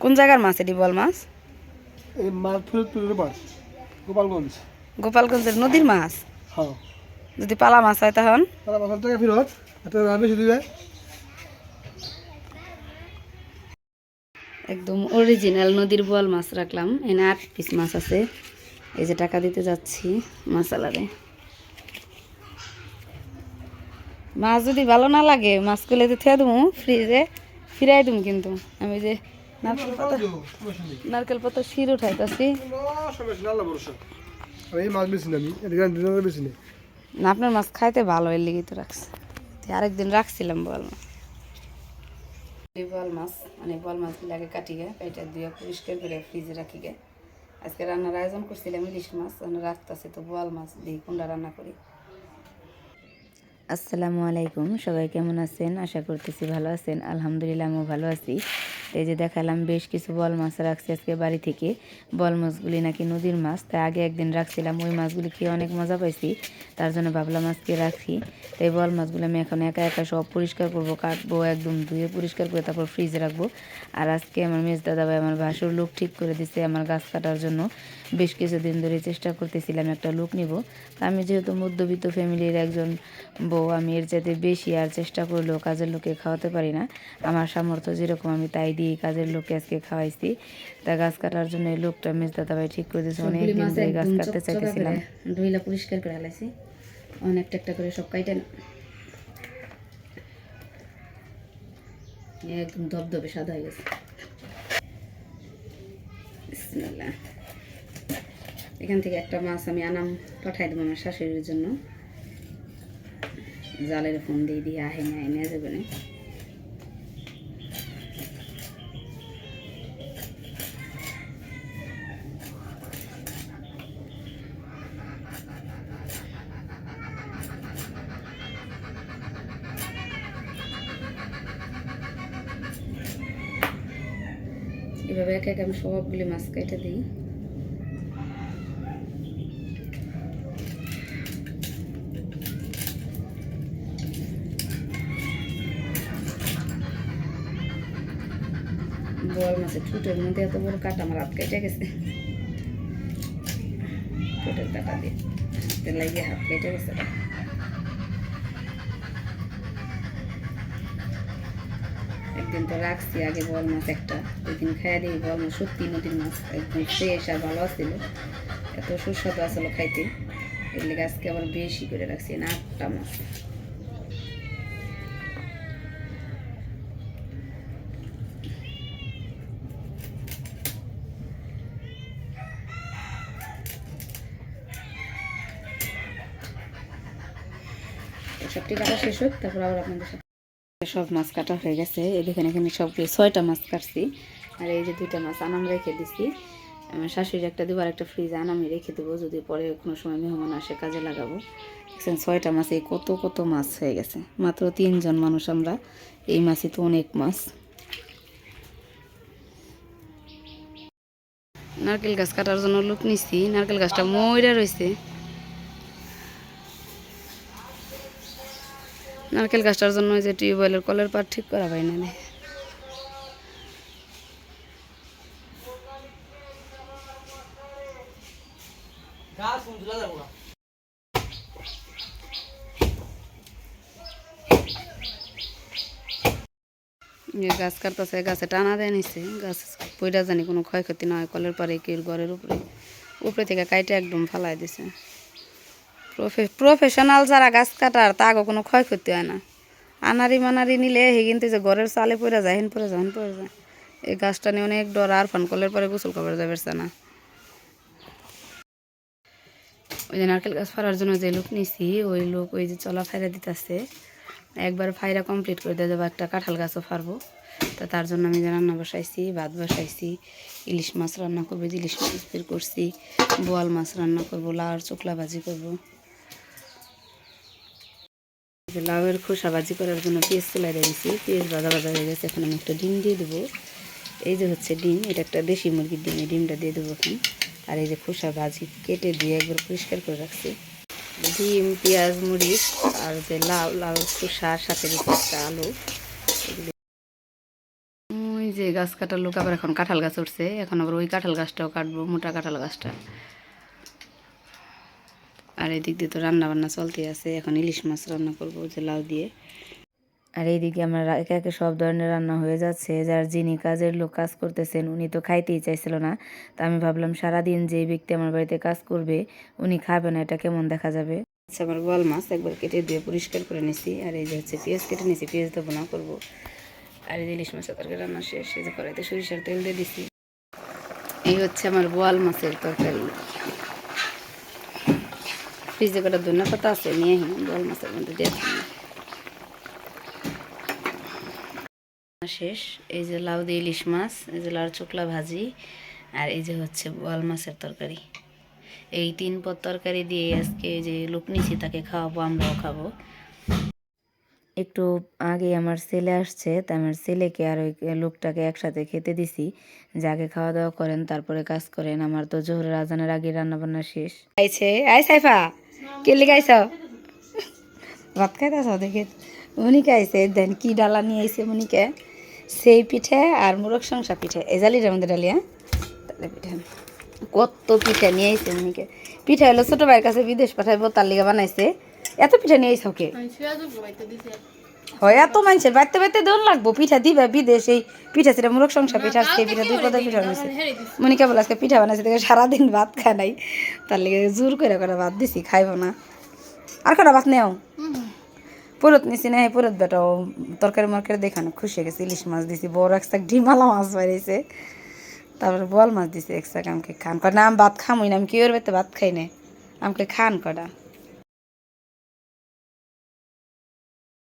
কোন জায়গার মাছ এটি বল মাছ? গোপালগঞ্জ। গোপালগঞ্জের নদীর মাছ? হ্যাঁ। যদি পালা মাছ হয় তখন? একদম অরিজিনাল নদীর বোয়াল মাছ রাখলাম। এনে আট পিস মাছ আছে। এই যে টাকা দিতে যাচ্ছি মাসালারে মাছ যদি ভালো না লাগে মাছ করলে তো থেয়ে দেবো ফ্রিজে ফিরাই দেবো কিন্তু। আমি যে নারকেল পাতা। নারকেল পাতা। শির উঠাইতেছি। এই মাছ বেশি না আমি এদিকে বেশি নেই না আপনার মাছ খাইতে ভালো এর লিগে তো রাখছি। আরেকদিন রাখছিলাম বল মাছ। বল মাছ মানে বল মাছগুলো আগে কাটি গে এটা দিয়ে পরিষ্কার করে ফ্রিজে রাখি গে। আজকে রান্নার আয়োজন করছিলাম ইলিশ মাছ রাখতেছি তো বোয়াল মাছ দিয়ে কোনটা রান্না করি। আসসালামু আলাইকুম সবাই কেমন আছেন? আশা করতেছি ভালো আছেন। আলহামদুলিল্লাহ আমিও ভালো আছি। এই যে দেখালাম, বেশ কিছু বল মাছ রাখছি আজকে বাড়ি থেকে। বল মাছগুলি নাকি নদীর মাছ, তাই আগে একদিন রাখছিলাম। ওই মাছগুলি খেয়ে অনেক মজা পাইছি, তার জন্য ভাবলাম আজকে রাখি। তাই বল মাছগুলো আমি এখন একা একা সব পরিষ্কার করব, কাটবো, একদম ধুয়ে পরিষ্কার করে তারপর ফ্রিজে রাখব। আর আজকে আমার মেজ দাদা ভাই আমার ভাসুর লোক ঠিক করে দিছে আমার গাছ কাটার জন্য। বেশ কিছুদিন ধরে চেষ্টা করতেছিলাম একটা লোক নিব। তা আমি যেহেতু মধ্যবিত্ত ফ্যামিলির একজন বউ, আমি এর চাইতে বেশি আর চেষ্টা করলেও কাজের লোকে খাওয়াতে পারি না। আমার সামর্থ্য যেরকম, আমি তাই দিয়ে কাজের লোককে আজকে খাওয়াইছি। তা গাছ কাটার জন্য এই লোকটা মেজ দাদা ভাই ঠিক করে দিয়েছে অনেক দিন ধরে গাছ কাটতে চাইতেছিলাম। ধুইলা পরিষ্কার করে হালাইছি অনেকটা একটা করে সব কাইটে একদম ধবধবে সাদা হয়ে গেছে। এখান থেকে একটা মাছ আমি আনাম পাঠাই দেবো আমার শাশুড়ির জন্য। জালের ফোন দিয়ে দিয়ে আহে নেয় নিয়ে যাবে না এভাবে একে একে আমি সবগুলি মাছ কেটে দিই? বল মাছের ঠুটের মধ্যে এত বড় কাটা, আমার হাত কেটে গেছে। ঠুটের কাটা দিয়ে। লাগিয়ে হাত কেটে গেছে। একদিন তো রাখছি, আগে বল মাছ একটা ওই দিন খাইয়া দিই, বল মাছ, সত্যি নদীর মাছ একদম ফ্রেশ আর ভালো আসছিল এত সুস্বাদু আসলো খাইতে। এর লেগে আজকে আবার বেশি করে রাখছি না আটটা মাছ। সবটি কাটা শেষ হোক, তারপর আবার আপনাদের সাথে সব মাছ কাটা হয়ে গেছে। এই দেখেন ছয়টা মাছ কাটছি। আর এই যে দুইটা মাছ আনাম রেখে দিছি। আমার শাশুড়ি একটা দেবো আর একটা ফ্রিজ আনামে রেখে দেবো। যদি পরে কোনো সময় মেহমান আসে, কাজে লাগাবো। দেখছেন, ছয়টা মাছ, এই কত কত মাছ হয়ে গেছে। মাত্র তিনজন মানুষ আমরা। এই মাছই তো অনেক মাছ। নারকেল গাছ কাটার জন্য লোক নিছি। নারকেল গাছটা ময়রা রয়েছে নারকেল গাছটার জন্য যে টিউবওয়েলের কলের পাট ঠিক করা হয় না গাছ কাটতেছে গাছে টানা দেয় নিছে, গাছ পইরা জানি কোনো ক্ষয়ক্ষতি না হয়, কলের পরে কি ঘরের উপরে উপরে থেকে কাইটে একদম ফালাই দিছে। প্রফেশনাল যারা গাছ কাটার তা আগে কোনো ক্ষয়ক্ষতি হয় না। আনারি মানারি নিলে হে কিন্তু যে ঘরের চালে পড়ে যায়, হেন পড়ে যায়, হেন পড়ে যায়। এই গাছটা নিয়ে অনেক ডর, আর ফান কলের পরে গোসল করার যাবে না। ওই যে নারকেল গাছ ফাড়ার জন্য যে লোক নিছি, ওই লোক ওই যে চলা ফাইরা দিতেছে। একবার ফাইরা কমপ্লিট করে দিয়ে যাব, একটা কাঁঠাল গাছও ফারবো তা তার জন্য আমি যে রান্না বসাইছি, ভাত বসাইছি, ইলিশ মাছ রান্না করব ইলিশ মাছ বের করছি, বোয়াল মাছ রান্না করব লাউর চোকলা ভাজি করব। যে লাউয়ের খোসা ভাজি করার জন্য পেঁয়াজ চুলাই দিয়েছি। পেঁয়াজ ভাজা ভাজা হয়ে গেছে, এখন আমি একটা ডিম দিয়ে দেবো। এই যে হচ্ছে ডিম, এটা একটা দেশি মুরগির ডিম, এই ডিমটা দিয়ে দেবো এখন। আর এই যে খোসা ভাজি কেটে দিয়ে একবার পরিষ্কার করে রাখছি। ডিম, পেঁয়াজ মরিচ আর যে লাউ লাউ খোসার সাথে একটা আলু ওই যে গাছ কাটার লোক আবার এখন কাঁঠাল গাছ উঠছে। এখন আবার ওই কাঁঠাল গাছটাও কাটবো, মোটা কাঁঠাল গাছটা। আর এদিক দিয়ে তো রান্না বান্না চলতে আছে। এখন ইলিশ মাছ রান্না করব যে লাউ দিয়ে। আর এইদিকে আমার একে একে সব ধরনের রান্না হয়ে যাচ্ছে। যার যিনি কাজের লোক কাজ করতেছেন উনি তো খাইতেই চাইছিল না। তা আমি ভাবলাম সারাদিন যে ব্যক্তি আমার বাড়িতে কাজ করবে উনি খাবে না এটা কেমন দেখা যাবে? আচ্ছা আমার গোয়াল মাছ একবার কেটে দিয়ে পরিষ্কার করে নিছি। আর এই যে হচ্ছে পেঁয়াজ কেটে নিছি পেঁয়াজ দেবো না করব। আর এই যে ইলিশ মাছের তরকারি রান্না শেষ। এই যে কড়াইতে সরিষার তেল দিয়ে দিছি। এই হচ্ছে আমার বোয়াল মাছের তরকারি। ফ্রিজে কটা ধন্য পাতা আছে, নিয়ে আহিন বোয়াল মাছের মধ্যে দিয়ে শেষ, এই যে লাউ দিয়ে ইলিশ মাছ, এই যে লাউ চোকলা ভাজি, আর এই যে হচ্ছে বোয়াল মাছের তরকারি। এই তিন পদ তরকারি দিয়ে আজকে যে লোক নিছি, তাকে খাওয়াবো, আমরাও খাব। একটু আগে আমার ছেলে আসছে, তা আমার ছেলেকে আর ওই লোকটাকে একসাথে খেতে দিছি। যে আগে খাওয়া দাওয়া করেন, তারপরে কাজ করেন, আমার তো জোহরের আজানের আগে রান্না বান্না শেষ। আইছে আই সাইফা। কে লিখে আইছ? ভাত খাইতেছ দেখে? মনিকে আইছে, দেন কি ডালা নিয়ে আইছে মনিকে? সেই পিঠে আর মুরগ সংসা পিঠে। এই জালিটার ডালিয়া ডালি হ্যাঁ? তাহলে পিঠে। কত পিঠা নিয়ে আইছে মনিকে। পিঠা হলো ছোট ভাইয়ের কাছে বিদেশ পাঠাইবো, তার লিগা বানাইছে। এত পিঠা নিয়ে আইছে ওকে হয় এত মানুষের বাড়তে বাড়তে দোল লাগবো? পিঠা দিবে বিদেশ এই পিঠা সেটা মুরগ সংসার পিঠা আজকে পিঠা দুই পদের পিঠা বানাইছে। মনিকা বলে আজকে পিঠা বানাইছে দেখে সারাদিন ভাত খায় নাই। তার লেগে জোর করে করে ভাত দিছি খাইব না। আর কটা ভাত নেও? পুরত নিছি না পুরত বেটাও তরকারি মরকারি দেখানো খুশি হয়ে গেছে। ইলিশ মাছ দিছি বড় একটা ডিমালা মাছ বাইরেছে তারপরে বল মাছ দিছি একসাথে আমাকে খান কটা। আমি ভাত খামই না আমি কি ওর বেতে ভাত খাই না আমাকে খান কটা।